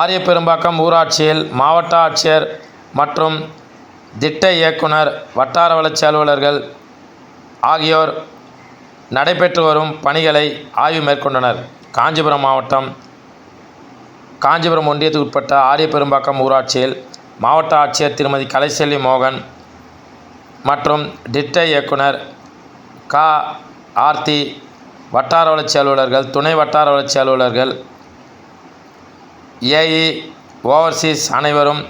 ஆரியபெரும்பாக்கம் ஊராட்சியில் மாவட்ட ஆட்சியர் மற்றும் திட்ட இயக்குனர் வட்டார வளர்ச்சி அலுவலர்கள் ஆகியோர் நடைபெற்று வரும் பணிகளை ஆய்வு மேற்கொண்டனர். காஞ்சிபுரம் மாவட்டம் காஞ்சிபுரம் ஒன்றியத்துக்கு உட்பட்ட ஆரியப்பெரும்பாக்கம் ஊராட்சியில் மாவட்ட ஆட்சியர் திருமதி கலைசெல்வி மோகன் மற்றும் திட்ட இயக்குனர் கா. ஆர்த்தி வட்டார வளர்ச்சி அலுவலர்கள் துணை வட்டார வளர்ச்சி அலுவலர்கள் ஏஇ ஓவர்சீஸ் அனைவரும்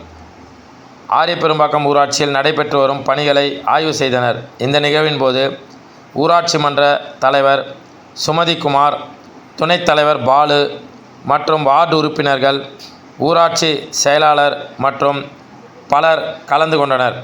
ஆரியப்பெரும்பாக்கம் ஊராட்சியில் நடைபெற்று வரும் பணிகளை ஆய்வு செய்தனர். இந்த நிகழ்வின் போது ஊராட்சி மன்ற தலைவர் சுமதிக்குமார் துணைத் தலைவர் பாலு மற்றும் வார்டு உறுப்பினர்கள் ஊராட்சி செயலாளர் மற்றும் பலர் கலந்து கொண்டனர்.